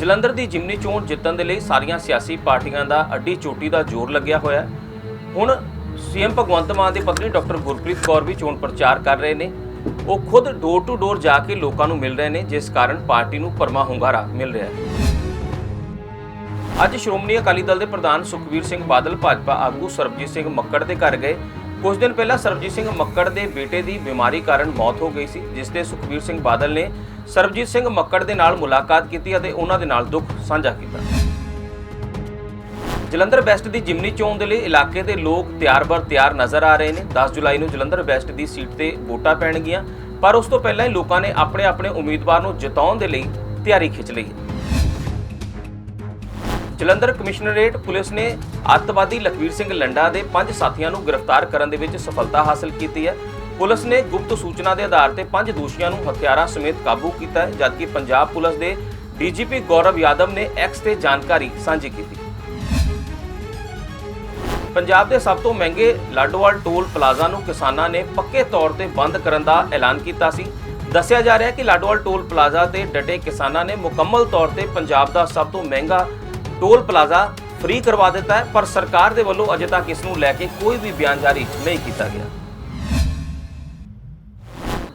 ਜਲੰਧਰ ਦੀ ਜਿਮਨੀ ਚੋਣ ਜਿੱਤਣ ਦੇ ਲਈ ਸਾਰੀਆਂ ਸਿਆਸੀ ਪਾਰਟੀਆਂ ਦਾ ਅੱਡੀ ਚੋਟੀ ਦਾ ਜ਼ੋਰ ਲੱਗਿਆ ਹੋਇਆ ਹੈ। ਹੁਣ ਸੀਐਮ ਭਗਵੰਤ ਮਾਨ ਦੀ ਪਤਨੀ ਡਾਕਟਰ ਗੁਰਪ੍ਰੀਤ ਕੌਰ ਵੀ ਚੋਣ ਪ੍ਰਚਾਰ ਕਰ ਰਹੇ ਨੇ। ਉਹ ਖੁਦ ਡੋਰ ਟੂ ਡੋਰ ਜਾ ਕੇ ਲੋਕਾਂ ਨੂੰ ਮਿਲ ਰਹੇ ਨੇ, ਜਿਸ ਕਾਰਨ ਪਾਰਟੀ ਨੂੰ ਪਰਮਾ ਹੁੰਗਾਰਾ ਮਿਲ ਰਿਹਾ ਹੈ। ਅੱਜ ਸ਼੍ਰੋਮਣੀ ਅਕਾਲੀ ਦਲ ਦੇ ਪ੍ਰਧਾਨ ਸੁਖਬੀਰ ਸਿੰਘ ਬਾਦਲ, ਭਾਜਪਾ ਆਗੂ ਸਰਬਜੀਤ ਸਿੰਘ ਮੱਕੜ ਦੇ ਘਰ ਗਏ। ਕੁਝ ਦਿਨ ਪਹਿਲਾਂ ਸਰਬਜੀਤ ਸਿੰਘ ਮੱਕੜ ਦੇ ਬੇਟੇ ਦੀ ਬਿਮਾਰੀ ਕਾਰਨ ਮੌਤ ਹੋ ਗਈ ਸੀ, ਜਿਸ ਤੇ ਸੁਖਬੀਰ ਸਿੰਘ ਬਾਦਲ ਨੇ ਸਰਬਜੀਤ ਸਿੰਘ ਮੱਕੜ ਦੇ ਨਾਲ ਮੁਲਾਕਾਤ ਕੀਤੀ ਅਤੇ ਉਹਨਾਂ ਦੇ ਨਾਲ ਦੁੱਖ ਸਾਂਝਾ ਕੀਤਾ। ਜਲੰਧਰ ਵੈਸਟ ਦੀ ਜਿਮਨੀ ਚੋਣ ਦੇ ਲਈ ਇਲਾਕੇ ਦੇ ਲੋਕ ਤਿਆਰ-ਬਰ ਤਿਆਰ ਨਜ਼ਰ ਆ ਰਹੇ ਨੇ। 10 ਜੁਲਾਈ ਨੂੰ ਜਲੰਧਰ ਵੈਸਟ ਦੀ ਸੀਟ ਤੇ ਵੋਟਾਂ ਪੈਣਗੀਆਂ, ਪਰ ਉਸ ਤੋਂ ਪਹਿਲਾਂ ਹੀ ਲੋਕਾਂ ਨੇ ਆਪਣੇ-ਆਪਣੇ ਉਮੀਦਵਾਰ ਨੂੰ ਜਿਤਾਉਣ ਦੇ ਲਈ ਤਿਆਰੀ ਖਿੱਚ ਲਈ ਹੈ। ਜਲੰਧਰ ਕਮਿਸ਼ਨਰੇਟ ਪੁਲਿਸ ਨੇ ਅੱਤਵਾਦੀ ਲਖਵੀਰ ਸਿੰਘ ਲੰਡਾ ਦੇ ਪੰਜ ਸਾਥੀਆਂ ਨੂੰ ਗ੍ਰਿਫਤਾਰ ਕਰਨ ਦੇ ਵਿੱਚ ਸਫਲਤਾ ਹਾਸਲ ਕੀਤੀ ਹੈ। ਪੁਲਿਸ ਨੇ ਗੁਪਤ ਸੂਚਨਾ ਦੇ ਆਧਾਰ ਤੇ ਪੰਜ ਦੋਸ਼ੀਆਂ ਨੂੰ ਹਥਿਆਰਾਂ ਸਮੇਤ ਕਾਬੂ ਕੀਤਾ ਹੈ, ਜਦਕਿ ਪੰਜਾਬ ਪੁਲਿਸ ਦੇ ਡੀਜੀਪੀ ਗੌਰਵ ਯਾਦਵ ਨੇ ਐਕਸ ਤੇ ਜਾਣਕਾਰੀ ਸਾਂਝੀ ਕੀਤੀ। ਪੰਜਾਬ ਦੇ ਸਭ ਤੋਂ ਮਹਿੰਗੇ ਲਾਡੋਵਾਲ ਟੋਲ ਪਲਾਜ਼ਾ ਨੂੰ ਕਿਸਾਨਾਂ ਨੇ ਪੱਕੇ ਤੌਰ ਤੇ ਬੰਦ ਕਰਨ ਦਾ ਐਲਾਨ ਕੀਤਾ ਸੀ। ਦੱਸਿਆ ਜਾ ਰਿਹਾ ਹੈ ਕਿ ਲਾਡੋਵਾਲ ਟੋਲ ਪਲਾਜ਼ਾ ਤੇ ਡਟੇ ਕਿਸਾਨਾਂ ਨੇ ਮੁਕੰਮਲ ਤੌਰ ਤੇ ਪੰਜਾਬ ਦਾ ਸਭ ਤੋਂ ਮਹਿੰਗਾ ਟੋਲ ਪਲਾਜ਼ਾ ਫ੍ਰੀ ਕਰਵਾ ਦਿੱਤਾ ਹੈ, ਪਰ ਸਰਕਾਰ ਦੇ ਵੱਲੋਂ ਅਜੇ ਤੱਕ ਇਸ ਨੂੰ ਲੈ ਕੇ ਕੋਈ ਵੀ ਬਿਆਨ ਜਾਰੀ ਨਹੀਂ ਕੀਤਾ ਗਿਆ।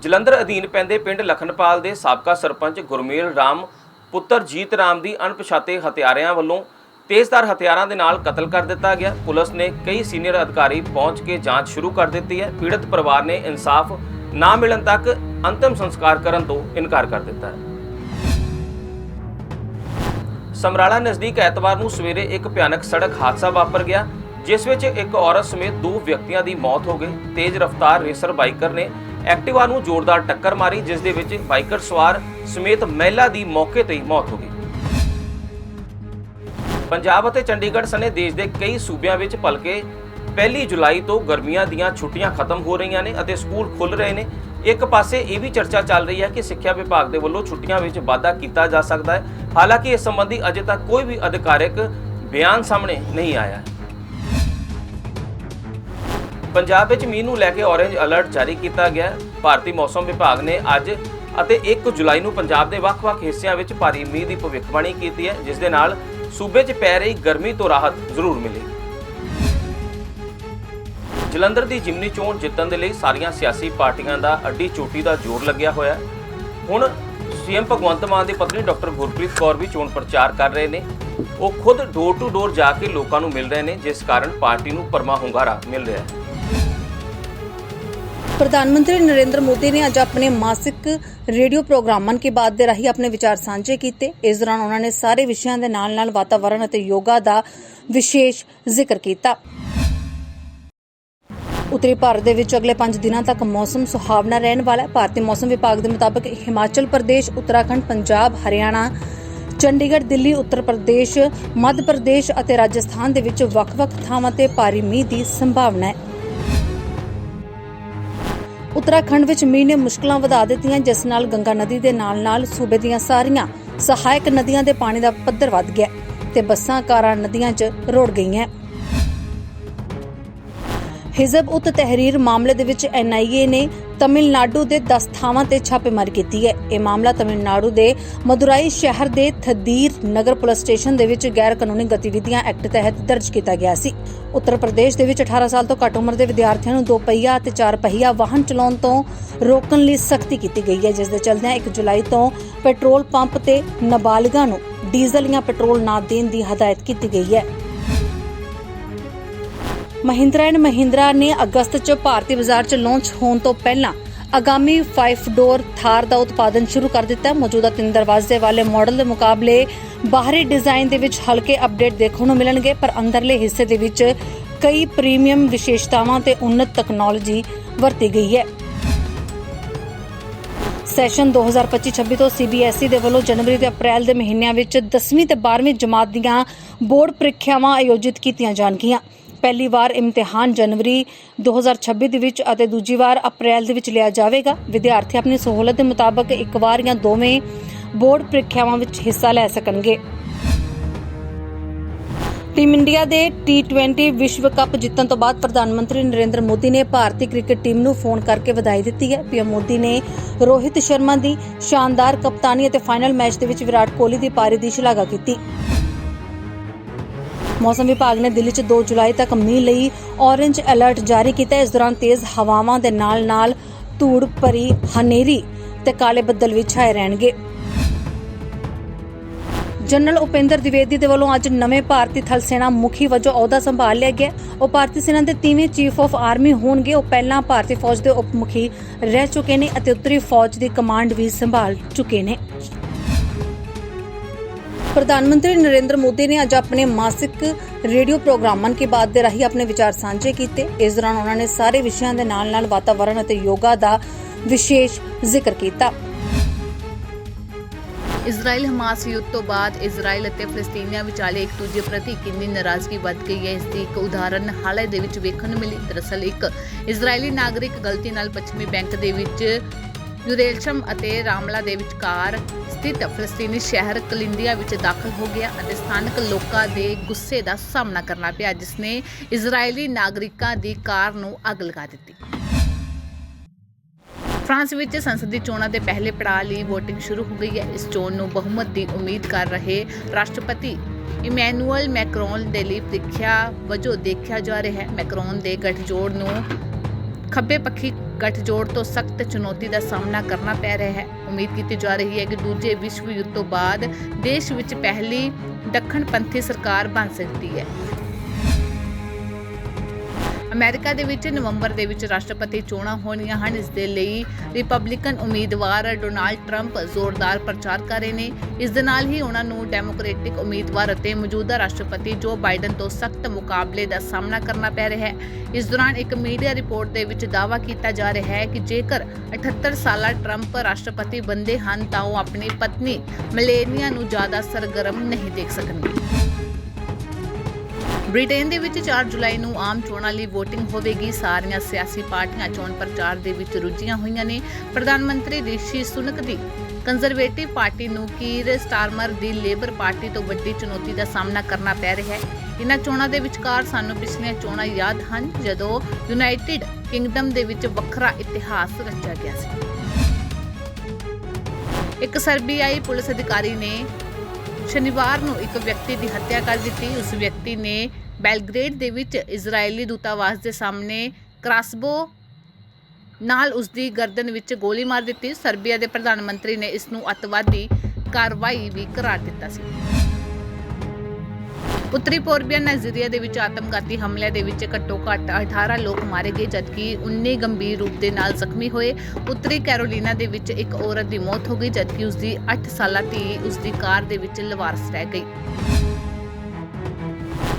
ਜਲੰਧਰ ਅਧੀਨ ਪੈਂਦੇ ਪਿੰਡ ਲਖਨਪਾਲ ਦੇ ਸਾਬਕਾ ਸਰਪੰਚ ਗੁਰਮੇਲ ਰਾਮ, ਪੁੱਤਰ ਜੀਤ ਰਾਮ ਦੀ ਅਣਪਛਾਤੇ ਹਥਿਆਰਿਆਂ ਵੱਲੋਂ ਤੇਜ਼ਧਾਰ ਹਥਿਆਰਾਂ ਦੇ ਨਾਲ ਕਤਲ ਕਰ ਦਿੱਤਾ ਗਿਆ। ਪੁਲਿਸ ਨੇ ਕਈ ਸੀਨੀਅਰ ਅਧਿਕਾਰੀ ਪਹੁੰਚ ਕੇ ਜਾਂਚ ਸ਼ੁਰੂ ਕਰ ਦਿੱਤੀ ਹੈ। ਪੀੜਤ ਪਰਿਵਾਰ ਨੇ ਇਨਸਾਫ ਨਾ ਮਿਲਣ ਤੱਕ ਅੰਤਮ ਸੰਸਕਾਰ ਕਰਨ ਤੋਂ ਇਨਕਾਰ ਕਰ ਦਿੱਤਾ ਹੈ। ਸਮਰਾਲਾ ਨਜ਼ਦੀਕ ਐਤਵਾਰ ਨੂੰ ਸਵੇਰੇ ਇੱਕ ਭਿਆਨਕ ਸੜਕ ਹਾਦਸਾ ਵਾਪਰ ਗਿਆ, ਜਿਸ ਵਿੱਚ ਇੱਕ ਔਰਤ ਸਮੇਤ ਦੋ ਵਿਅਕਤੀਆਂ ਦੀ ਮੌਤ ਹੋ ਗਈ। ਤੇਜ਼ ਰਫ਼ਤਾਰ ਰੇਸਰ ਬਾਈਕਰ ਨੇ ਐਕਟਿਵਾ ਨੂੰ ਜ਼ੋਰਦਾਰ ਟੱਕਰ ਮਾਰੀ, ਜਿਸ ਦੇ ਵਿੱਚ ਬਾਈਕਰ ਸਵਾਰ ਸਮੇਤ ਮਹਿਲਾ ਦੀ ਮੌਕੇ ਤੇ ਹੀ ਮੌਤ ਹੋ ਗਈ। ਪੰਜਾਬ ਅਤੇ ਚੰਡੀਗੜ੍ਹ ਸਣੇ ਦੇਸ਼ ਦੇ ਕਈ ਸੂਬਿਆਂ ਵਿੱਚ ਭਲਕੇ ਪਹਿਲੀ ਜੁਲਾਈ ਤੋਂ ਗਰਮੀਆਂ ਦੀਆਂ ਛੁੱਟੀਆਂ ਖਤਮ ਹੋ ਰਹੀਆਂ ਨੇ ਅਤੇ ਸਕੂਲ ਖੁੱਲ ਰਹੇ ਨੇ। ਇੱਕ ਪਾਸੇ ਇਹ ਵੀ ਚਰਚਾ ਚੱਲ ਰਹੀ ਹੈ ਕਿ ਸਿੱਖਿਆ ਵਿਭਾਗ ਦੇ ਵੱਲੋਂ ਛੁੱਟੀਆਂ ਵਿੱਚ ਵਾਧਾ ਕੀਤਾ ਜਾ ਸਕਦਾ ਹੈ। ਹਾਲਾਂਕਿ ਇਸ ਸੰਬੰਧੀ ਅਜੇ ਤੱਕ ਕੋਈ ਵੀ ਅਧਿਕਾਰਿਕ ਬਿਆਨ ਸਾਹਮਣੇ ਨਹੀਂ ਆਇਆ। ਹੈ ਪੰਜਾਬ ਵਿੱਚ ਮੀਂਹ ਨੂੰ ਲੈ ਕੇ ਔਰੇਂਜ ਅਲਰਟ ਜਾਰੀ ਕੀਤਾ ਗਿਆ ਹੈ। ਭਾਰਤੀ ਮੌਸਮ ਵਿਭਾਗ ਨੇ ਅੱਜ ਅਤੇ 1 ਜੁਲਾਈ ਨੂੰ ਪੰਜਾਬ ਦੇ ਵੱਖ-ਵੱਖ ਹਿੱਸਿਆਂ ਵਿੱਚ ਭਾਰੀ ਮੀਂਹ ਦੀ ਭਵਿੱਖਬਾਣੀ ਕੀਤੀ ਹੈ, ਜਿਸ ਦੇ ਨਾਲ ਸੂਬੇ 'ਚ ਪੈ ਰਹੀ ਗਰਮੀ ਤੋਂ ਰਾਹਤ ਜ਼ਰੂਰ ਮਿਲੇਗੀ ਜਲੰਧਰ ਦੀ ਜਿਮਨੀ ਚੋਣ ਜਿੱਤਣ ਦੇ ਲਈ ਸਾਰੀਆਂ ਸਿਆਸੀ ਪਾਰਟੀਆਂ ਦਾ ਅੱਡੀ ਚੋਟੀ ਦਾ ਜ਼ੋਰ ਲੱਗਿਆ ਹੋਇਆ ਹੈ। ਹੁਣ ਸੀਐਮ ਭਗਵੰਤ ਮਾਨ ਦੀ ਪਤਨੀ ਡਾਕਟਰ ਗੁਰਪ੍ਰੀਤ ਕੌਰ ਵੀ ਚੋਣ ਪ੍ਰਚਾਰ ਕਰ ਰਹੇ ਨੇ। ਉਹ ਖੁਦ ਡੋਰ ਟੂ ਡੋਰ ਜਾ ਕੇ ਲੋਕਾਂ ਨੂੰ ਮਿਲ ਰਹੇ ਨੇ, ਜਿਸ ਕਾਰਨ ਪਾਰਟੀ ਨੂੰ ਪਰਮਾ ਹੁੰਗਾਰਾ ਮਿਲ ਰਿਹਾ ਹੈ। ਪ੍ਰਧਾਨ ਮੰਤਰੀ ਨਰਿੰਦਰ ਮੋਦੀ ਨੇ ਅੱਜ ਆਪਣੇ ਮਾਸਿਕ ਰੇਡੀਓ ਪ੍ਰੋਗਰਾਮ ਮਨ ਕੀ ਬਾਤ ਦੇ ਰਾਹੀਂ ਆਪਣੇ ਵਿਚਾਰ ਸਾਂਝੇ ਕੀਤੇ। ਇਸ ਦੌਰਾਨ ਉਹਨਾਂ ਨੇ ਸਾਰੇ ਵਿਸ਼ਿਆਂ ਦੇ ਨਾਲ-ਨਾਲ ਵਾਤਾਵਰਣ ਅਤੇ ਯੋਗਾ ਦਾ ਵਿਸ਼ੇਸ਼ ਜ਼ਿਕਰ ਕੀਤਾ। ਉੱਤਰੀ ਭਾਰਤ ਦੇ ਵਿੱਚ ਅਗਲੇ 5 ਦਿਨਾਂ ਤੱਕ ਮੌਸਮ ਸੁਹਾਵਣਾ ਰਹਿਣ ਵਾਲਾ ਹੈ। ਭਾਰਤੀ ਮੌਸਮ ਵਿਭਾਗ ਦੇ ਮੁਤਾਬਕ ਹਿਮਾਚਲ ਪ੍ਰਦੇਸ਼, ਉੱਤਰਾਖੰਡ, ਪੰਜਾਬ, ਹਰਿਆਣਾ, ਚੰਡੀਗੜ੍ਹ, ਦਿੱਲੀ, ਉੱਤਰ ਪ੍ਰਦੇਸ਼, ਮੱਧ ਪ੍ਰਦੇਸ਼ ਅਤੇ ਰਾਜਸਥਾਨ ਦੇ ਵਿੱਚ ਵੱਖ-ਵੱਖ ਥਾਵਾਂ ਤੇ ਭਾਰੀ ਮੀਂਹ ਦੀ ਸੰਭਾਵਨਾ ਹੈ। ਉੱਤਰਾਖੰਡ ਵਿੱਚ ਮੀਂਹ ਨੇ ਮੁਸ਼ਕਲਾਂ ਵਧਾ ਦਿੱਤੀਆਂ, ਜਿਸ ਨਾਲ ਗੰਗਾ ਨਦੀ ਦੇ ਨਾਲ-ਨਾਲ ਸੂਬੇ ਦੀਆਂ ਸਾਰੀਆਂ ਸਹਾਇਕ ਨਦੀਆਂ ਦੇ ਪਾਣੀ ਦਾ ਪੱਧਰ ਵੱਧ ਗਿਆ ਤੇ ਬੱਸਾਂ, ਕਾਰਾਂ, ਨਦੀਆਂ 'ਚ ਰੋੜ ਗਈਆਂ ਹਿਜ਼ਬ ਉਤ ਤਹਿਰੀਰ ਮਾਮਲੇ ਦੇ ਵਿੱਚ ਐਨਆਈਏ ਨੇ ਤਮਿਲਨਾਡੂ ਦੇ 10 ਥਾਵਾਂ ਤੇ ਛਾਪੇਮਾਰੀ ਕੀਤੀ ਹੈ। ਇਹ ਮਾਮਲਾ ਤਮਿਲਨਾਡੂ ਦੇ ਮਦੁਰਾਈ ਸ਼ਹਿਰ ਦੇ ਥਦੀਰ ਨਗਰ ਪੁਲਿਸ ਸਟੇਸ਼ਨ ਦੇ ਵਿੱਚ ਗੈਰ ਕਾਨੂੰਨੀ ਗਤੀਵਿਧੀਆਂ ਐਕਟ ਤਹਿਤ ਦਰਜ ਕੀਤਾ ਗਿਆ ਸੀ। ਉੱਤਰ ਪ੍ਰਦੇਸ਼ ਦੇ ਵਿੱਚ 18 ਸਾਲ ਤੋਂ ਘੱਟ ਉਮਰ ਦੇ ਵਿਦਿਆਰਥੀਆਂ ਨੂੰ ਦੋ ਪਹੀਆ ਅਤੇ ਚਾਰ ਪਹੀਆ ਵਾਹਨ ਚਲਾਉਣ ਤੋਂ ਰੋਕਣ ਲਈ ਸਖਤੀ ਕੀਤੀ ਗਈ ਹੈ, ਜਿਸ ਦੇ ਚਲਦਿਆਂ 1 ਜੁਲਾਈ ਤੋਂ ਪੈਟਰੋਲ ਪੰਪ ਤੇ ਨਾਬਾਲਿਗਾਂ ਨੂੰ ਡੀਜ਼ਲ ਜਾਂ ਪੈਟਰੋਲ ਨਾ ਦੇਣ ਦੀ ਹਦਾਇਤ ਕੀਤੀ ਗਈ ਹੈ। ਮਹਿੰਦਰਾ ਐਂਡ ਮਹਿੰਦਰਾ ਨੇ ਅਗਸਤ 'ਚ ਭਾਰਤੀ ਬਾਜ਼ਾਰ 'ਚ ਲਾਂਚ ਹੋਣ ਤੋਂ ਪਹਿਲਾਂ ਆਗਾਮੀ 5 ਡੋਰ ਥਾਰ ਦਾ ਉਤਪਾਦਨ ਸ਼ੁਰੂ ਕਰ ਦਿੱਤਾ। ਹੈ ਮੌਜੂਦਾ ਤਿੰਨ ਦਰਵਾਜ਼ੇ ਵਾਲੇ ਮਾਡਲ ਦੇ ਮੁਕਾਬਲੇ ਬਾਹਰੀ ਡਿਜ਼ਾਈਨ ਦੇ ਵਿੱਚ ਹਲਕੇ ਅਪਡੇਟ ਦੇਖਣ ਨੂੰ ਮਿਲਣਗੇ, ਪਰ ਅੰਦਰਲੇ ਹਿੱਸੇ ਦੇ ਵਿੱਚ ਕਈ ਪ੍ਰੀਮੀਅਮ ਵਿਸ਼ੇਸ਼ਤਾਵਾਂ ਤੇ ਉન્નਤ ਤਕਨਾਲੋਜੀ ਵਰਤੀ ਗਈ ਹੈ। ਸੈਸ਼ਨ 2025-26 ਤੋਂ CBSE ਦੇ ਵੱਲੋਂ ਜਨਵਰੀ ਤੇ ਅਪ੍ਰੈਲ ਦੇ ਮਹੀਨਿਆਂ ਵਿੱਚ 10ਵੀਂ ਤੇ 12ਵੀਂ ਜਮਾਤ ਦੀਆਂ ਬੋਰਡ ਪ੍ਰੀਖਿਆਵਾਂ ਆਯੋਜਿਤ ਕੀਤੀਆਂ ਜਾਣਗੀਆਂ। ਪਹਿਲੀ ਵਾਰ ਇਮਤਿਹਾਨ ਜਨਵਰੀ 2026 ਦੇ ਵਿੱਚ ਅਤੇ ਦੂਜੀ ਵਾਰ ਅਪ੍ਰੈਲ ਦੇ ਵਿੱਚ ਲਿਆ ਜਾਵੇਗਾ। ਵਿਦਿਆਰਥੀ ਆਪਣੀ ਸਹੂਲਤ ਦੇ ਮੁਤਾਬਕ ਇੱਕ ਵਾਰ ਜਾਂ ਦੋਵੇਂ ਬੋਰਡ ਪ੍ਰੀਖਿਆਵਾਂ ਵਿੱਚ ਹਿੱਸਾ ਲੈ ਸਕਣਗੇ। ਟੀਮ ਇੰਡੀਆ ਦੇ T20 ਵਿਸ਼ਵ ਕੱਪ ਜਿੱਤਣ ਤੋਂ ਬਾਅਦ ਪ੍ਰਧਾਨ ਮੰਤਰੀ ਨਰਿੰਦਰ ਮੋਦੀ ਨੇ ਭਾਰਤੀ ਕ੍ਰਿਕਟ ਟੀਮ ਨੂੰ ਫੋਨ ਕਰਕੇ ਵਧਾਈ ਦਿੱਤੀ ਹੈ। ਪੀਐਮ ਮੋਦੀ ਨੇ ਰੋਹਿਤ ਸ਼ਰਮਾ ਦੀ ਸ਼ਾਨਦਾਰ ਕਪਤਾਨੀ ਅਤੇ ਫਾਈਨਲ ਮੈਚ ਦੇ ਵਿੱਚ ਵਿਰਾਟ ਕੋਹਲੀ ਦੀ ਪਾਰੀ ਦੀ ਸ਼ਲਾਘਾ ਕੀਤੀ। ਮੌਸਮ ਵਿਭਾਗ ਨੇ ਦਿੱਲੀ 'ਚ 2 ਜੁਲਾਈ ਤੱਕ ਮੀਂਹ ਲਈ ਔਰੇਂਜ ਅਲਰਟ ਜਾਰੀ ਕੀਤਾ। ਇਸ ਦੌਰਾਨ ਤੇਜ਼ ਹਵਾਵਾਂ ਦੇ ਨਾਲ-ਨਾਲ ਧੂੜ ਭਰੀ ਹਨੇਰੀ ਤੇ ਕਾਲੇ ਬੱਦਲ ਵੀ ਛਾਏ ਰਹਿਣਗੇ। ਜਨਰਲ ਉਪੇਂਦਰ ਦਿਵੇਦੀ ਦੇ ਵੱਲੋਂ ਅੱਜ ਨਵੇਂ ਭਾਰਤੀ ਥਲ ਸੈਨਾ ਮੁਖੀ ਵਜੋਂ ਅਹੁਦਾ ਸੰਭਾਲ ਲਿਆ ਗਿਆ। ਉਹ ਭਾਰਤੀ ਸੈਨਾ ਦੇ ਤੀਵੇਂ ਚੀਫ ਆਫ ਆਰਮੀ ਹੋਣਗੇ। ਉਹ ਪਹਿਲਾਂ ਭਾਰਤੀ ਫੌਜ ਦੇ ਉਪ ਮੁਖੀ ਰਹਿ ਚੁੱਕੇ ਨੇ ਅਤੇ ਉੱਤਰੀ ਫੌਜ ਦੀ ਕਮਾਂਡ ਵੀ ਸੰਭਾਲ ਚੁੱਕੇ ਨੇ। ਪ੍ਰਧਾਨ ਮੰਤਰੀ ਨਰਿੰਦਰ ਮੋਦੀ ਨੇ ਅੱਜ ਆਪਣੇ ਮਾਸਿਕ ਰੇਡੀਓ ਪ੍ਰੋਗਰਾਮ ਮਨ ਕੀ ਬਾਤ ਦੇ ਰਾਹੀਂ ਆਪਣੇ ਵਿਚਾਰ ਸਾਂਝੇ ਕੀਤੇ। ਇਸ ਦੌਰਾਨ ਉਹਨਾਂ ਨੇ ਸਾਰੇ ਵਿਸ਼ਿਆਂ ਦੇ ਨਾਲ-ਨਾਲ ਵਾਤਾਵਰਣ ਅਤੇ ਯੋਗਾ ਦਾ ਵਿਸ਼ੇਸ਼ ਜ਼ਿਕਰ ਕੀਤਾ। ਇਜ਼ਰਾਈਲ ਹਮਾਸ ਯੁੱਧ ਤੋਂ ਬਾਅਦ ਇਜ਼ਰਾਈਲ ਅਤੇ ਫਲਸਤੀਨੀਆਂ ਵਿਚਾਲੇ ਇੱਕ ਦੂਜੇ ਪ੍ਰਤੀ ਕਿੰਨੀ ਨਾਰਾਜ਼ਗੀ ਵੱਧ ਗਈ ਹੈ, ਇਸ ਦੀ ਇੱਕ ਉਦਾਹਰਨ ਹਾਲੇ ਦੇ ਵਿੱਚ ਵੇਖਣ ਨੂੰ ਮਿਲੀ। ਦਰਅਸਲ ਇੱਕ ਇਜ਼ਰਾਈਲੀ ਨਾਗਰਿਕ ਗਲਤੀ ਨਾਲ ਪੱਛਮੀ ਬੈਂਕ ਦੇ ਵਿੱਚ ਯੂਰੇਲਸ਼ਮ ਅਤੇ ਰਾਮਲਾ ਦੇ ਵਿਚਕਾਰ ਸਥਿਤ ਫਲਸਤੀਨੀ ਸ਼ਹਿਰ ਕਲਿੰਦੀਆ ਵਿੱਚ ਦਾਖਲ ਹੋ ਗਿਆ ਅਤੇ ਸਥਾਨਕ ਲੋਕਾਂ ਦੇ ਗੁੱਸੇ ਦਾ ਸਾਹਮਣਾ ਕਰਨਾ ਪਿਆ ਜਿਸ ਨੇ ਇਜ਼ਰਾਈਲੀ ਨਾਗਰਿਕਾਂ ਦੀ ਕਾਰ ਨੂੰ ਅੱਗ ਲਗਾ ਦਿੱਤੀ। ਫਰਾਂਸ ਵਿੱਚ ਸੰਸਦੀ ਚੋਣਾਂ ਦੇ ਪਹਿਲੇ ਪੜਾਅ ਲਈ VOTING ਸ਼ੁਰੂ ਹੋ ਗਈ ਹੈ। ਇਸ ਚੋਣ ਨੂੰ ਬਹੁਮਤ ਦੀ ਉਮੀਦ ਕਰ ਰਹੇ ਰਾਸ਼ਟਰਪਤੀ ਇਮੈਨੂਅਲ ਮੈਕਰੋਨ ਦੇ ਲਈ ਪ੍ਰੀਖਿਆ ਵਜੋਂ ਦੇਖਿਆ ਜਾ ਰਿਹਾ ਹੈ। ਮੈਕਰੋਨ ਦੇ ਗੱਠਜੋੜ ਨੂੰ ਖੱਬੇ ਪੱਖੀ ਗਠਜੋੜ ਤੋਂ ਸਖਤ ਚੁਣੌਤੀ ਦਾ ਸਾਹਮਣਾ ਕਰਨਾ ਪੈ ਰਿਹਾ ਹੈ। ਉਮੀਦ ਕੀਤੀ ਜਾ ਰਹੀ ਹੈ ਕਿ ਦੂਜੇ ਵਿਸ਼ਵ ਯੁੱਧ ਤੋਂ ਬਾਅਦ ਦੇਸ਼ ਵਿੱਚ ਪਹਿਲੀ ਦੱਖਣਪੰਥੀ ਸਰਕਾਰ ਬਣ ਸਕਦੀ ਹੈ। ਅਮਰੀਕਾ ਦੇ ਵਿੱਚ ਨਵੰਬਰ ਦੇ ਵਿੱਚ ਰਾਸ਼ਟਰਪਤੀ ਚੋਣਾਂ ਹੋਣੀਆਂ ਹਨ। ਇਸ ਦੇ ਲਈ ਰਿਪਬਲਿਕਨ ਉਮੀਦਵਾਰ ਡੋਨਾਲਡ ਟਰੰਪ ਜ਼ੋਰਦਾਰ ਪ੍ਰਚਾਰ ਕਰ ਰਹੇ ਨੇ। ਇਸ ਦੇ ਨਾਲ ਹੀ ਉਹਨਾਂ ਨੂੰ ਡੈਮੋਕ੍ਰੈਟਿਕ ਉਮੀਦਵਾਰ ਅਤੇ ਮੌਜੂਦਾ ਰਾਸ਼ਟਰਪਤੀ ਜੋ ਬਾਈਡਨ ਤੋਂ ਸਖਤ ਮੁਕਾਬਲੇ ਦਾ ਸਾਹਮਣਾ ਕਰਨਾ ਪੈ ਰਿਹਾ ਹੈ। ਇਸ ਦੌਰਾਨ ਇੱਕ ਮੀਡੀਆ ਰਿਪੋਰਟ ਦੇ ਵਿੱਚ ਦਾਅਵਾ ਕੀਤਾ ਜਾ ਰਿਹਾ ਹੈ ਕਿ ਜੇਕਰ 78 ਸਾਲਾ ਟਰੰਪ ਰਾਸ਼ਟਰਪਤੀ ਬੰਦੇ ਹਨ, ਤਾਂ ਉਹ ਆਪਣੀ ਪਤਨੀ ਮਲੇਨੀਆ ਨੂੰ ਜ਼ਿਆਦਾ ਸਰਗਰਮ ਨਹੀਂ ਦੇਖ ਸਕਣਗੇ। ਬ੍ਰਿਟੇਨ ਦੇ ਵਿੱਚ 4 ਜੁਲਾਈ ਨੂੰ ਆਮ ਚੋਣਾਂ ਲਈ VOTING ਹੋਵੇਗੀ। ਸਾਰੀਆਂ ਸਿਆਸੀ ਪਾਰਟੀਆਂ ਚੋਣ ਪ੍ਰਚਾਰ ਦੇ ਵਿੱਚ ਰੁੱਝੀਆਂ ਹੋਈਆਂ ਨੇ। ਪ੍ਰਧਾਨ ਮੰਤਰੀ ਰਿਸ਼ੀ ਸੁਨਕ ਦੀ ਕੰਜ਼ਰਵੇਟਿਵ ਪਾਰਟੀ ਨੂੰ ਕੀਰ ਸਟਾਰਮਰ ਦੀ ਲੇਬਰ ਪਾਰਟੀ ਤੋਂ ਵੱਡੀ ਚੁਣੌਤੀ ਦਾ ਸਾਹਮਣਾ ਕਰਨਾ ਪੈ ਰਿਹਾ ਹੈ। ਇਨ੍ਹਾਂ ਚੋਣਾਂ ਦੇ ਵਿਚਕਾਰ ਸਾਨੂੰ ਪਿਛਲੀਆਂ ਚੋਣਾਂ ਯਾਦ ਹਨ, ਜਦੋਂ ਯੂਨਾਈਟਿਡ ਕਿੰਗਡਮ ਦੇ ਵਿੱਚ ਵੱਖਰਾ ਇਤਿਹਾਸ ਰਚਿਆ ਗਿਆ ਸੀ। ਇੱਕ ਸਰਬੀਆਈ ਪੁਲਿਸ ਅਧਿਕਾਰੀ ਨੇ ਸ਼ਨੀਵਾਰ ਨੂੰ ਇੱਕ ਵਿਅਕਤੀ ਦੀ ਹੱਤਿਆ ਕਰ ਦਿੱਤੀ। ਉਸ ਵਿਅਕਤੀ ਨੇ ਬੈਲਗ੍ਰੇਡ ਦੇ ਵਿੱਚ ਇਜ਼ਰਾਈਲੀ ਦੂਤਾਵਾਸ ਦੇ ਸਾਹਮਣੇ ਕ੍ਰਾਸਬੋ ਨਾਲ ਉਸ ਦੀ ਗਰਦਨ ਵਿੱਚ ਗੋਲੀ ਮਾਰ ਦਿੱਤੀ। ਸਰਬੀਆ ਦੇ ਪ੍ਰਧਾਨ ਮੰਤਰੀ ਨੇ ਇਸ ਨੂੰ ਅਤਵਾਦੀ ਕਾਰਵਾਈ ਵੀ ਕਰਾਰ ਦਿੱਤਾ ਸੀ। ਉੱਤਰੀ ਪੋਰਬੀਆ ਨਾਈਜੀਰੀਆ ਦੇ ਵਿੱਚ ਆਤਮਘਾਤੀ ਹਮਲੇ ਦੇ ਵਿੱਚ ਘੱਟੋ ਘੱਟ 18 ਲੋਕ ਮਾਰੇ ਗਏ, ਜਦਕਿ 19 ਗੰਭੀਰ ਰੂਪ ਦੇ ਨਾਲ ਜ਼ਖਮੀ ਹੋਏ। ਉੱਤਰੀ ਕੈਰੋਲੀਨਾ ਦੇ ਵਿੱਚ ਇੱਕ ਔਰਤ ਦੀ ਮੌਤ ਹੋ ਗਈ, ਜਦਕਿ ਉਸ ਦੀ 8 ਸਾਲਾ ਧੀ ਉਸ ਦੀ ਕਾਰ ਦੇ ਵਿੱਚ ਲਵਾਰਸ ਰਹਿ ਗਈ।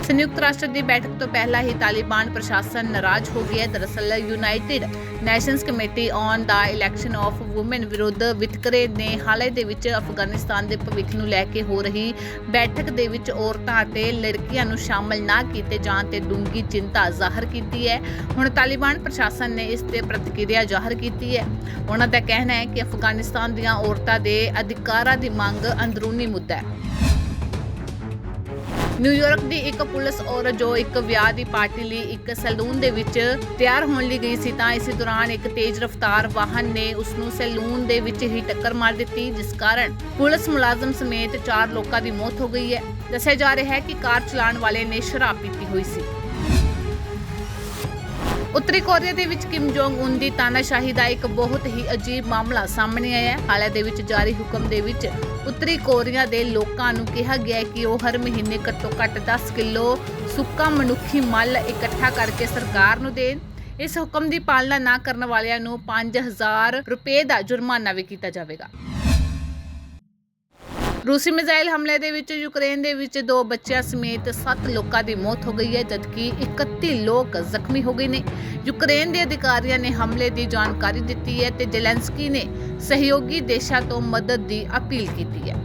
ਸੰਯੁਕਤ ਰਾਸ਼ਟਰ ਦੀ ਬੈਠਕ ਤੋਂ ਪਹਿਲਾਂ ਹੀ ਤਾਲਿਬਾਨ ਪ੍ਰਸ਼ਾਸਨ ਨਾਰਾਜ਼ ਹੋ ਗਿਆ ਹੈ। ਦਰਅਸਲ United Nations committee on the election of women ਵਿਰੁੱਧ ਵਿਤਕਰੇ ਨੇ ਹਾਲੇ ਦੇ ਵਿੱਚ ਅਫਗਾਨਿਸਤਾਨ ਦੇ ਭਵਿੱਖ ਨੂੰ ਲੈ ਕੇ ਹੋ ਰਹੀ ਬੈਠਕ ਦੇ ਵਿੱਚ ਔਰਤਾਂ ਅਤੇ ਲੜਕੀਆਂ ਨੂੰ ਸ਼ਾਮਲ ਨਾ ਕੀਤੇ ਜਾਣ ਤੇ ਡੂੰਘੀ ਚਿੰਤਾ ਜ਼ਾਹਰ ਕੀਤੀ ਹੈ। ਹੁਣ ਤਾਲਿਬਾਨ ਪ੍ਰਸ਼ਾਸਨ ਨੇ ਇਸ ਤੇ ਪ੍ਰਤੀਕਿਰਿਆ ਜ਼ਾਹਰ ਕੀਤੀ ਹੈ। ਉਹਨਾਂ ਦਾ ਕਹਿਣਾ ਹੈ ਕਿ ਅਫਗਾਨਿਸਤਾਨ ਦੀਆਂ ਔਰਤਾਂ ਦੇ ਅਧਿਕਾਰਾਂ ਦੀ ਮੰਗ ਅੰਦਰੂਨੀ ਮੁੱਦਾ ਹੈ। ਨਿਊਯਾਰਕ ਦੀ ਇੱਕ ਪੁਲਿਸ ਔਰਤ ਜੋ ਇੱਕ ਵਿਆਹ ਦੀ ਪਾਰਟੀ ਲਈ ਇੱਕ ਸੈਲੂਨ ਦੇ ਵਿੱਚ ਤਿਆਰ ਹੋਣ ਲਈ ਗਈ ਸੀ ਤਾਂ ਇਸੇ ਦੌਰਾਨ ਇੱਕ ਤੇਜ਼ ਰਫ਼ਤਾਰ ਵਾਹਨ ਨੇ ਉਸ ਨੂੰ ਸੈਲੂਨ ਦੇ ਵਿੱਚ ਹੀ ਟੱਕਰ ਮਾਰ ਦਿੱਤੀ, ਜਿਸ ਕਾਰਨ ਪੁਲਿਸ ਮੁਲਾਜ਼ਮ ਸਮੇਤ 4 ਲੋਕਾਂ ਦੀ ਮੌਤ ਹੋ ਗਈ ਹੈ। ਦੱਸਿਆ ਜਾ ਰਿਹਾ ਹੈ ਕਿ ਕਾਰ ਚਲਾਉਣ ਵਾਲੇ ਨੇ ਸ਼ਰਾਬ ਪੀਤੀ ਹੋਈ ਸੀ। ਉੱਤਰੀ ਕੋਰੀਆ ਦੇ ਵਿੱਚ ਕਿਮ ਜੋਂਗ ਉਨ ਦੀ ਤਾਨਾਸ਼ਾਹੀ ਦਾ ਇੱਕ ਬਹੁਤ ਹੀ ਅਜੀਬ ਮਾਮਲਾ ਸਾਹਮਣੇ ਆਇਆ ਹੈ। ਹਾਲੇ ਦੇ ਵਿੱਚ ਜਾਰੀ ਹੁਕਮ ਦੇ ਵਿੱਚ ਉੱਤਰੀ ਕੋਰੀਆ ਦੇ ਲੋਕਾਂ ਨੂੰ ਕਿਹਾ ਗਿਆ ਕਿ ਉਹ ਹਰ ਮਹੀਨੇ ਘੱਟੋ ਘੱਟ 10 ਕਿਲੋ ਸੁੱਕਾ ਮਨੁੱਖੀ ਮੱਲ ਇਕੱਠਾ ਕਰਕੇ ਸਰਕਾਰ ਨੂੰ ਦੇਣ। ਇਸ ਹੁਕਮ ਦੀ ਪਾਲਣਾ ਨਾ ਕਰਨ ਵਾਲਿਆਂ ਨੂੰ 5000 ਰੁਪਏ ਦਾ ਜੁਰਮਾਨਾ ਵੀ ਕੀਤਾ ਜਾਵੇਗਾ। ਰੂਸੀ ਮਿਜ਼ਾਈਲ ਹਮਲੇ ਦੇ ਵਿੱਚ, ਯੂਕਰੇਨ ਦੇ ਵਿੱਚ ਦੋ ਬੱਚਿਆਂ ਸਮੇਤ 7 ਲੋਕਾਂ ਦੀ ਮੌਤ ਹੋ ਗਈ ਹੈ, ਜਦਕਿ 31 ਲੋਕ ਜ਼ਖਮੀ ਹੋ ਗਏ ਨੇ। ਯੂਕਰੇਨ ਦੇ ਅਧਿਕਾਰੀਆਂ ਨੇ ਹਮਲੇ ਦੀ ਜਾਣਕਾਰੀ ਦਿੱਤੀ ਹੈ ਤੇ ਜ਼ੈਲੈਂਸਕੀ ਨੇ ਸਹਿਯੋਗੀ ਦੇਸ਼ਾਂ ਤੋਂ ਮਦਦ ਦੀ ਅਪੀਲ ਕੀਤੀ ਹੈ।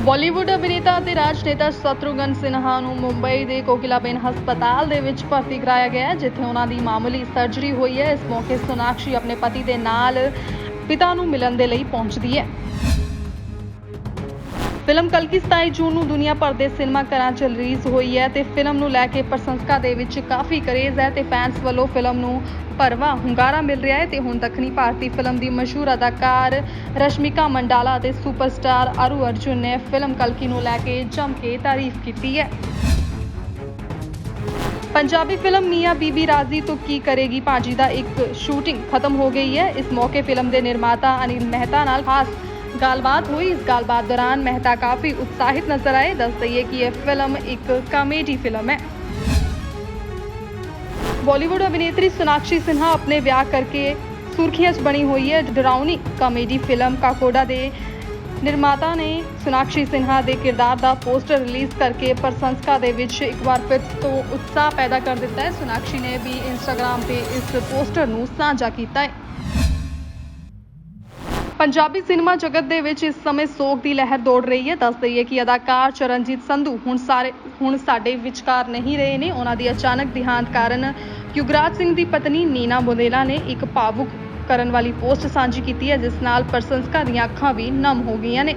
ਬਾਲੀਵੁੱਡ ਅਭਿਨੇਤਾ ਅਤੇ ਰਾਜਨੇਤਾ ਸ਼ਤਰੂਗਨ ਸਿਨਹਾ ਨੂੰ ਮੁੰਬਈ ਦੇ ਕੋਕਿਲਾਬੇਨ ਹਸਪਤਾਲ ਦੇ ਵਿੱਚ ਭਰਤੀ ਕਰਾਇਆ ਗਿਆ ਹੈ, ਜਿੱਥੇ ਉਹਨਾਂ ਦੀ ਮਾਮੂਲੀ ਸਰਜਰੀ ਹੋਈ ਹੈ। ਇਸ ਮੌਕੇ ਸੋਨਾਕਸ਼ੀ ਆਪਣੇ ਪਤੀ ਦੇ ਨਾਲ ਪਿਤਾ ਨੂੰ ਮਿਲਣ ਦੇ ਲਈ ਪਹੁੰਚਦੀ ਹੈ। ਫਿਲਮ ਕਲਕੀ 27 ਜੂਨ ਨੂੰ ਦੁਨੀਆ ਭਰ ਦੇ ਸਿਨੇਮਾ ਘਰਾਂ 'ਚ ਰਿਲੀਜ਼ ਹੋਈ ਹੈ ਤੇ ਫਿਲਮ ਨੂੰ ਲੈ ਕੇ ਪ੍ਰਸ਼ੰਸਕਾਂ ਦੇ ਵਿੱਚ ਕਾਫੀ ਕਰੇਜ਼ ਹੈ ਤੇ ਫੈਨਸ ਵੱਲੋਂ ਫਿਲਮ ਨੂੰ ਭਰਵਾਂ ਹੁੰਗਾਰਾ ਮਿਲ ਰਿਹਾ ਹੈ ਤੇ ਹੁਣ ਦੱਖਣੀ ਭਾਰਤੀ ਫਿਲਮ ਦੀ ਮਸ਼ਹੂਰ ਅਦਾਕਾਰ ਰਸ਼ਮਿਕਾ ਮੰਡਾਲਾ ਅਤੇ ਸੁਪਰਸਟਾਰ ਅਰੂ ਅਰਜੁਨ ਨੇ ਫਿਲਮ ਕਲਕੀ ਨੂੰ ਲੈ ਕੇ ਜੰਮ ਕੇ ਤਾਰੀਫ ਕੀਤੀ ਹੈ। ਪੰਜਾਬੀ ਫਿਲਮ ਮੀਆਂ ਬੀਬੀ ਰਾਜ਼ੀ ਤੋਂ ਕੀ ਕਰੇਗੀ? ਭਾਜੀ ਦਾ ਇੱਕ ਸ਼ੂਟਿੰਗ ਖਤਮ ਹੋ ਗਈ ਹੈ। ਇਸ ਮੌਕੇ ਫਿਲਮ ਦੇ ਨਿਰਮਾਤਾ ਅਨਿਲ ਮਹਿਤਾ ਨਾਲ ਖਾਸ ਗੱਲਬਾਤ ਹੋਈ। ਇਸ ਗੱਲਬਾਤ ਦੌਰਾਨ ਮਹਿਤਾ ਕਾਫੀ ਉਤਸ਼ਾਹਿਤ ਨਜ਼ਰ ਆਏ। ਦੱਸ ਦਈਏ ਕਿ ਇਹ ਫਿਲਮ ਇੱਕ ਕਾਮੇਡੀ ਫਿਲਮ ਹੈ। ਬਾਲੀਵੁੱਡ ਅਭਿਨੇਤਰੀ ਸੋਨਾਕਸ਼ੀ ਸਿਨਹਾ ਆਪਣੇ ਵਿਆਹ ਕਰਕੇ ਸੁਰਖੀਆਂ 'ਚ ਬਣੀ ਹੋਈ ਹੈ। ਡਰਾਉਣੀ ਕਾਮੇਡੀ ਫਿਲਮ ਕਾਕੋਡਾ ਦੇ ਨਿਰਮਾਤਾ ਨੇ ਸੁਨਾਕਸ਼ੀ ਸਿਨਹਾ ਦੇ ਕਿਰਦਾਰ ਦਾ ਪੋਸਟਰ ਰਿਲੀਜ਼ ਕਰਕੇ ਪ੍ਰਸ਼ੰਸਕਾਂ ਦੇ ਵਿੱਚ ਇੱਕ ਵਾਰ ਫਿਰ ਤੋਂ ਉਤਸ਼ਾਹ ਪੈਦਾ ਕਰ ਦਿੱਤਾ ਹੈ। ਸੁਨਾਕਸ਼ੀ ਨੇ ਵੀ ਇੰਸਟਾਗ੍ਰam ਤੇ ਇਸ ਪੋਸਟਰ ਨੂੰ ਸਾਂਝਾ ਕੀਤਾ ਹੈ। ਪੰਜਾਬੀ ਸਿਨੇਮਾ ਜਗਤ ਦੇ ਵਿੱਚ ਇਸ ਸਮੇਂ ਸੋਗ ਦੀ ਲਹਿਰ ਦੌੜ ਰਹੀ ਹੈ। ਦੱਸ ਦਈਏ ਕਿ ਅਦਾਕਾਰ ਚਰਨਜੀਤ ਸੰਧੂ ਹੁਣ ਸਾਰੇ ਹੁਣ ਸਾਡੇ ਵਿਚਕਾਰ ਨਹੀਂ ਰਹੇ ਨੇ। ਉਹਨਾਂ ਦੀ ਅਚਾਨਕ ਦੇਹਾਂਤ ਕਾਰਨ ਯੁਗਰਾਜ ਸਿੰਘ ਦੀ ਪਤਨੀ ਨੀਨਾ ਬੁਦੇਲਾ ਨੇ ਇੱਕ ਭਾਵੁਕ ਕਰਨ ਵਾਲੀ ਪੋਸਟ ਸਾਂਝੀ ਕੀਤੀ ਹੈ, ਜਿਸ ਨਾਲ ਪ੍ਰਸ਼ੰਸਕਾਂ ਦੀਆਂ ਅੱਖਾਂ ਵੀ ਨਮ ਹੋ ਗਈਆਂ ਨੇ।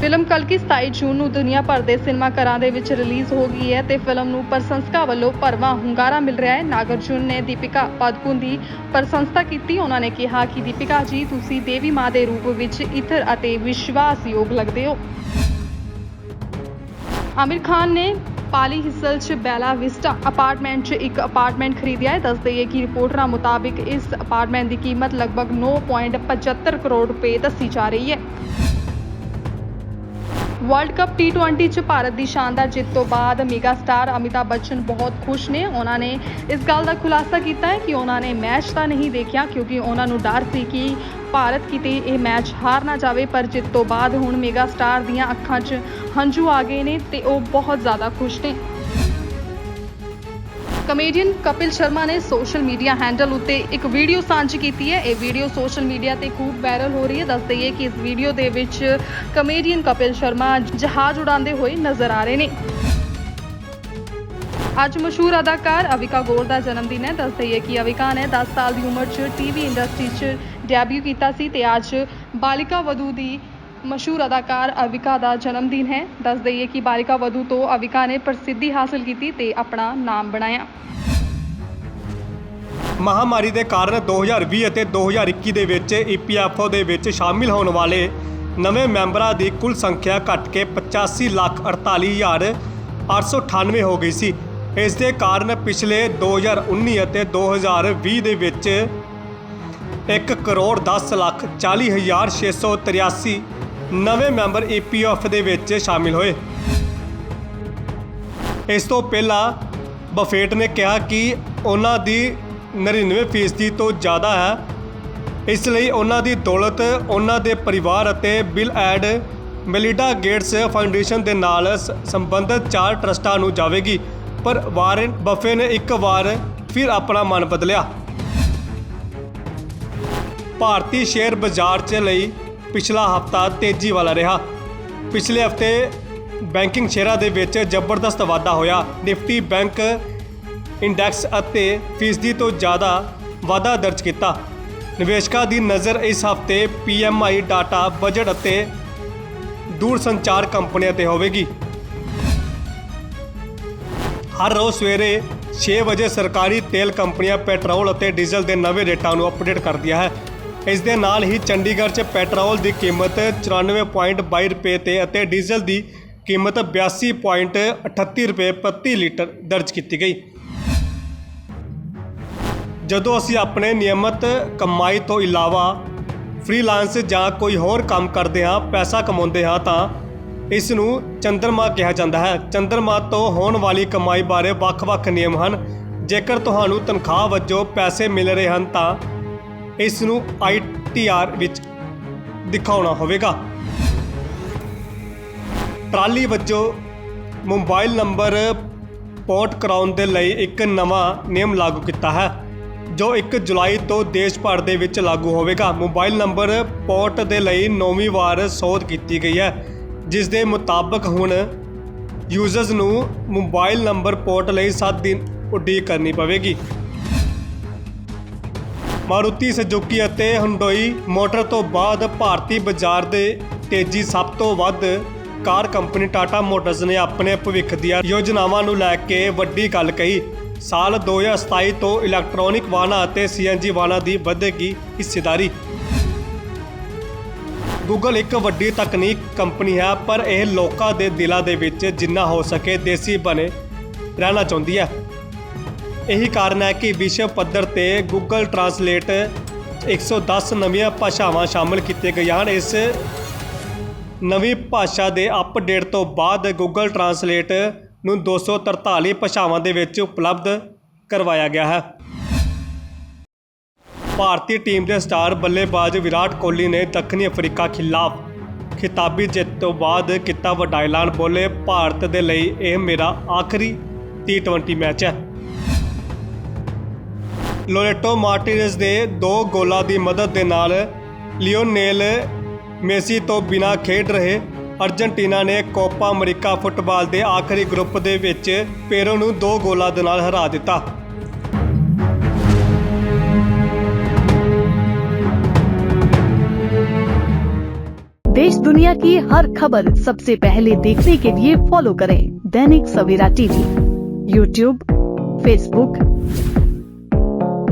ਫਿਲਮ ਕਲਕੀ 27 ਜੂਨ ਨੂੰ ਦੁਨੀਆ ਭਰ ਦੇ ਸਿਨੇਮਾ ਘਰਾਂ ਦੇ ਵਿੱਚ ਰਿਲੀਜ਼ ਹੋ ਗਈ ਹੈ ਤੇ ਫਿਲਮ ਨੂੰ ਪ੍ਰਸ਼ੰਸਕਾਂ ਵੱਲੋਂ ਭਰਵਾਂ ਹੁੰਗਾਰਾ ਮਿਲ ਰਿਹਾ ਹੈ। ਨਾਗਰਜੁਨ ਨੇ ਦੀਪਿਕਾ ਪਾਦੂਕੋਣ ਦੀ ਪ੍ਰਸ਼ੰਸਾ ਕੀਤੀ। ਉਹਨਾਂ ਨੇ ਕਿਹਾ ਕਿ, ਦੀਪਿਕਾ ਜੀ, ਤੁਸੀਂ ਦੇਵੀ ਮਾਂ ਦੇ ਰੂਪ ਵਿੱਚ ਇਥਰ ਅਤੇ ਵਿਸ਼ਵਾਸਯੋਗ ਲੱਗਦੇ ਹੋ। ਆਮਿਰ ਖਾਨ ਨੇ ਪਾਲੀ ਹਿੱਸਲ 'ਚ ਬੈਲਾ ਵਿਸਟਾ ਅਪਾਰਟਮੈਂਟ 'ਚ ਇੱਕ ਅਪਾਰਟਮੈਂਟ ਖਰੀਦਿਆ ਹੈ ਦੱਸ ਦਈਏ ਕਿ ਰਿਪੋਰਟਰਾਂ ਮੁਤਾਬਿਕ ਇਸ ਅਪਾਰਟਮੈਂਟ ਦੀ ਕੀਮਤ ਲਗਭਗ 9.75 ਕਰੋੜ ਰੁਪਏ ਦੱਸੀ ਜਾ ਰਹੀ ਹੈ ਵਰਲਡ ਕੱਪ T20 ਚ ਭਾਰਤ ਦੀ ਸ਼ਾਨਦਾਰ ਜਿੱਤ ਤੋਂ ਬਾਅਦ ਮੈਗਾ ਸਟਾਰ ਅਮਿਤਾਭ ਬੱਚਨ ਬਹੁਤ ਖੁਸ਼ ਨੇ। ਉਹਨਾਂ ਨੇ ਇਸ ਗੱਲ ਦਾ ਖੁਲਾਸਾ ਕੀਤਾ ਹੈ ਕਿ ਉਹਨਾਂ ਨੇ ਮੈਚ ਤਾਂ ਨਹੀਂ ਦੇਖਿਆ, ਕਿਉਂਕਿ ਉਹਨਾਂ ਨੂੰ ਡਰ ਸੀ ਕਿ ਭਾਰਤ ਕਿਤੇ ਇਹ ਮੈਚ ਹਾਰ ਨਾ ਜਾਵੇ। ਪਰ ਜਿੱਤ ਤੋਂ ਬਾਅਦ ਹੁਣ ਮੈਗਾ ਸਟਾਰ ਦੀਆਂ ਅੱਖਾਂ 'ਚ ਹੰਝੂ ਆ ਗਏ ਨੇ ਤੇ ਉਹ ਬਹੁਤ ਜ਼ਿਆਦਾ ਖੁਸ਼ ਨੇ। ਕਮੇਡੀਅਨ ਕਪਿਲ ਸ਼ਰਮਾ ਨੇ ਸੋਸ਼ਲ ਮੀਡੀਆ ਹੈਂਡਲ ਉੱਤੇ ਇੱਕ ਵੀਡੀਓ ਸਾਂਝੀ ਕੀਤੀ ਹੈ। ਇਹ ਵੀਡੀਓ ਸੋਸ਼ਲ ਮੀਡੀਆ ਤੇ ਖੂਬ ਵਾਇਰਲ ਹੋ ਰਹੀ ਹੈ। ਦੱਸ ਦਈਏ ਕਿ ਇਸ ਵੀਡੀਓ ਦੇ ਵਿੱਚ ਕਮੇਡੀਅਨ ਕਪਿਲ ਸ਼ਰਮਾ ਜਹਾਜ਼ ਉਡਾਉਂਦੇ ਹੋਏ ਨਜ਼ਰ ਆ ਰਹੇ ਨੇ। ਅੱਜ ਮਸ਼ਹੂਰ ਅਦਾਕਾਰ ਅਵਿਕਾ ਗੋਰ ਦਾ ਜਨਮ ਦਿਨ ਹੈ ਦੱਸ ਦਈਏ ਕਿ ਅਵਿਕਾ ਨੇ 10 ਸਾਲ ਦੀ ਉਮਰ 'ਚ ਟੀਵੀ ਇੰਡਸਟਰੀ 'ਚ ਡੈਬਿਊ ਕੀਤਾ ਸੀ ਤੇ ਅੱਜ ਬਾਲਿਕਾ ਵਧੂ ਦੀ ਮਸ਼ਹੂਰ ਅਦਾਕਾਰ ਅਵਿਕਾ ਦਾ ਜਨਮ ਦਿਨ ਹੈ। ਦੱਸ ਦਈਏ ਕਿ ਬਾਲਿਕਾ ਵਧੂ ਤੋਂ ਅਵਿਕਾ ਨੇ ਪ੍ਰਸਿੱਧੀ ਹਾਸਲ ਕੀਤੀ ਤੇ ਆਪਣਾ ਨਾਮ ਬਣਾਇਆ। ਮਹਾਮਾਰੀ ਦੇ ਕਾਰਨ 2020 ਅਤੇ 2021 ਦੇ ਵਿੱਚ ਈਪੀਐਫਓ ਦੇ ਵਿੱਚ ਸ਼ਾਮਿਲ ਹੋਣ ਵਾਲੇ ਨਵੇਂ ਮੈਂਬਰਾਂ ਦੀ ਕੁੱਲ ਸੰਖਿਆ ਘਟ ਕੇ 85 ਲੱਖ 48 ਹਜ਼ਾਰ 898 ਹੋ ਗਈ ਸੀ। ਇਸ ਦੇ ਕਾਰਨ ਪਿਛਲੇ 2019 ਅਤੇ 2020 ਦੇ ਵਿੱਚ 1 ਕਰੋੜ 10 ਲੱਖ 40 ਹਜ਼ਾਰ 683 ਨਵੇਂ ਮੈਂਬਰ ਈਪੀਐਫ ਦੇ ਵਿੱਚ ਸ਼ਾਮਿਲ ਹੋਏ। ਇਸ ਤੋਂ ਪਹਿਲਾਂ ਬਫੇਟ ਨੇ ਕਿਹਾ ਕਿ ਉਹਨਾਂ ਦੀ 99% ਫੀਸਦੀ ਤੋਂ ਜ਼ਿਆਦਾ ਹੈ। ਇਸ ਲਈ ਉਹਨਾਂ ਦੀ ਦੌਲਤ ਉਹਨਾਂ ਦੇ ਪਰਿਵਾਰ ਅਤੇ Bill and Melinda Gates foundation ਦੇ ਨਾਲ ਸ- ਸੰਬੰਧਿਤ ਚਾਰ ਟਰਸਟਾਂ ਨੂੰ ਜਾਵੇਗੀ। ਪਰ ਵਾਰਨ ਬਫੇ ਨੇ ਇੱਕ ਵਾਰ ਫਿਰ ਆਪਣਾ ਮਨ ਬਦਲਿਆ। ਭਾਰਤੀ ਸ਼ੇਅਰ ਬਾਜ਼ਾਰ 'ਚ ਲਈ ਪਿਛਲਾ ਹਫਤਾ ਤੇਜ਼ੀ ਵਾਲਾ ਰਿਹਾ। ਪਿਛਲੇ ਹਫ਼ਤੇ ਬੈਂਕਿੰਗ ਸ਼ੇਅਰਾਂ ਦੇ ਵਿੱਚ ਜ਼ਬਰਦਸਤ ਵਾਧਾ ਹੋਇਆ। ਨਿਫਟੀ ਬੈਂਕ ਇੰਡੈਕਸ ਅਤੇ ਫੀਸਦੀ ਤੋਂ ਜ਼ਿਆਦਾ ਵਾਧਾ ਦਰਜ ਕੀਤਾ। ਨਿਵੇਸ਼ਕਾਂ ਦੀ ਨਜ਼ਰ ਇਸ ਹਫ਼ਤੇ ਪੀਐਮਆਈ ਡਾਟਾ, ਬਜਟ ਅਤੇ ਦੂਰ ਸੰਚਾਰ ਕੰਪਨੀਆਂ ਤੇ ਹੋਵੇਗੀ। ਹਰ ਰੋਜ਼ ਸਵੇਰੇ 6 ਵਜੇ ਸਰਕਾਰੀ ਤੇਲ ਕੰਪਨੀਆਂ ਪੈਟਰੋਲ ਅਤੇ ਡੀਜ਼ਲ ਦੇ ਨਵੇਂ ਰੇਟਾਂ ਨੂੰ ਅਪਡੇਟ ਕਰਦੀਆਂ ਹੈ। ਇਸ ਦੇ ਨਾਲ ਹੀ ਚੰਡੀਗੜ੍ਹ 'ਚ ਪੈਟਰੋਲ ਦੀ ਕੀਮਤ 94.22 ਰੁਪਏ ਤੇ ਅਤੇ ਡੀਜ਼ਲ ਦੀ ਕੀਮਤ 82.38 ਰੁਪਏ ਪ੍ਰਤੀ ਲੀਟਰ ਦਰਜ ਕੀਤੀ ਗਈ। ਜਦੋਂ ਅਸੀਂ ਆਪਣੇ ਨਿਯਮਤ ਕਮਾਈ ਤੋਂ ਇਲਾਵਾ ਫ੍ਰੀਲਾਂਸ ਜਾਂ ਕੋਈ ਹੋਰ ਕੰਮ ਕਰਦੇ ਹਾਂ, ਪੈਸਾ ਕਮਾਉਂਦੇ ਹਾਂ, ਤਾਂ ਇਸ ਨੂੰ ਚੰਦਰਮਾ ਕਿਹਾ ਜਾਂਦਾ ਹੈ। ਚੰਦਰਮਾ ਤੋਂ ਹੋਣ ਵਾਲੀ ਕਮਾਈ ਬਾਰੇ ਵੱਖ-ਵੱਖ ਨਿਯਮ ਹਨ। ਜੇਕਰ ਤੁਹਾਨੂੰ ਤਨਖਾਹ ਵਜੋਂ ਪੈਸੇ ਮਿਲ ਰਹੇ ਹਨ, ਤਾਂ ਇਸ ਨੂੰ ਆਈਟੀਆਰ ਵਿੱਚ ਦਿਖਾਉਣਾ ਹੋਵੇਗਾ। ਟਰਾਲੀ ਵਜੋਂ ਮੋਬਾਈਲ ਨੰਬਰ ਪੋਰਟ ਕਰਾਉਣ ਦੇ ਲਈ ਇੱਕ ਨਵਾਂ ਨਿਯਮ ਲਾਗੂ ਕੀਤਾ ਹੈ, ਜੋ 1 ਜੁਲਾਈ ਤੋਂ ਦੇਸ਼ ਭਰ ਦੇ ਵਿੱਚ ਲਾਗੂ ਹੋਵੇਗਾ। ਮੋਬਾਈਲ ਨੰਬਰ ਪੋਰਟ ਦੇ ਲਈ ਨੌਵੀਂ ਵਾਰ ਸੋਧ ਕੀਤੀ ਗਈ ਹੈ, ਜਿਸ ਦੇ ਮੁਤਾਬਕ ਹੁਣ ਯੂਜ਼ਰਸ ਨੂੰ ਮੋਬਾਈਲ ਨੰਬਰ ਪੋਰਟ ਲਈ 7 ਦਿਨ ਉਡੀਕ ਕਰਨੀ ਪਵੇਗੀ। ਮਾਰੂਤੀ ਸੁਜ਼ੂਕੀ ਅਤੇ ਹੁੰਡੋਈ ਮੋਟਰ ਤੋਂ ਬਾਅਦ ਭਾਰਤੀ ਬਾਜ਼ਾਰ ਦੇ ਤੇਜ਼ੀ ਸਭ ਤੋਂ ਵੱਧ ਕਾਰ ਕੰਪਨੀ ਟਾਟਾ ਮੋਟਰਸ ਨੇ ਆਪਣੇ ਭਵਿੱਖ ਦੀਆਂ ਯੋਜਨਾਵਾਂ ਨੂੰ ਲੈ ਕੇ ਵੱਡੀ ਗੱਲ ਕਹੀ। ਸਾਲ 2027 ਤੋਂ ਇਲੈਕਟ੍ਰੋਨਿਕ ਵਾਹਨਾਂ ਅਤੇ ਸੀਐਨਜੀ ਵਾਹਨਾਂ ਦੀ ਵਧੇਗੀ ਹਿੱਸੇਦਾਰੀ। ਗੂਗਲ ਇੱਕ ਵੱਡੀ ਤਕਨੀਕ ਕੰਪਨੀ ਹੈ, ਪਰ ਇਹ ਲੋਕਾਂ ਦੇ ਦਿਲਾਂ ਦੇ ਵਿੱਚ ਜਿੰਨਾ ਹੋ ਸਕੇ ਦੇਸੀ ਬਣੇ ਰਹਿਣਾ ਚਾਹੁੰਦੀ ਹੈ। ਇਹੀ ਕਾਰਨ ਹੈ ਕਿ ਵਿਸ਼ਵ ਪੱਧਰ ਤੇ ਗੂਗਲ ਟਰਾਂਸਲੇਟ 110 ਨਵੀਆਂ ਭਾਸ਼ਾਵਾਂ ਸ਼ਾਮਲ ਕੀਤੀਆਂ ਗਈਆਂ ਹਨ। ਇਸ ਨਵੀਂ ਭਾਸ਼ਾ ਦੇ ਅਪਡੇਟ ਤੋਂ ਬਾਅਦ ਗੂਗਲ ਟਰਾਂਸਲੇਟ ਨੂੰ 243 ਭਾਸ਼ਾਵਾਂ ਦੇ ਵਿੱਚ ਉਪਲਬਧ ਕਰਵਾਇਆ ਗਿਆ ਹੈ। ਭਾਰਤੀ ਟੀਮ ਦੇ ਸਟਾਰ ਬੱਲੇਬਾਜ਼ ਵਿਰਾਟ ਕੋਹਲੀ ਨੇ ਦੱਖਣੀ ਅਫਰੀਕਾ ਖਿਲਾਫ ਖਿਤਾਬੀ ਜਿੱਤ ਤੋਂ ਬਾਅਦ ਕੀਤਾ ਵੱਡਾ ਐਲਾਨ। ਬੋਲੇ ਭਾਰਤ ਦੇ ਲਈ ਇਹ ਮੇਰਾ ਆਖਰੀ T20 ਮੈਚ ਹੈ। ਲੋਰੇਟੋ ਮਾਰਟੀਨੇਜ਼ ਦੇ ਦੋ ਗੋਲਾਂ ਦੀ ਮਦਦ ਦੇ ਨਾਲ ਲਿਓਨੇਲ ਮੇਸੀ ਤੋਂ ਬਿਨਾਂ ਖੇਡ ਰਹੇ ਅਰਜنٹੀਨਾ ਨੇ ਕੋਪਾ ਅਮਰੀਕਾ ਫੁੱਟਬਾਲ ਦੇ ਆਖਰੀ ਗਰੁੱਪ ਦੇ ਵਿੱਚ ਪੇਰੂ ਨੂੰ ਦੋ ਗੋਲਾਂ ਦੇ ਨਾਲ ਹਰਾ ਦਿੱਤਾ। देश दुनिया की हर खबर सबसे पहले देखने के लिए फॉलो करें Dainik Savera TV YouTube Facebook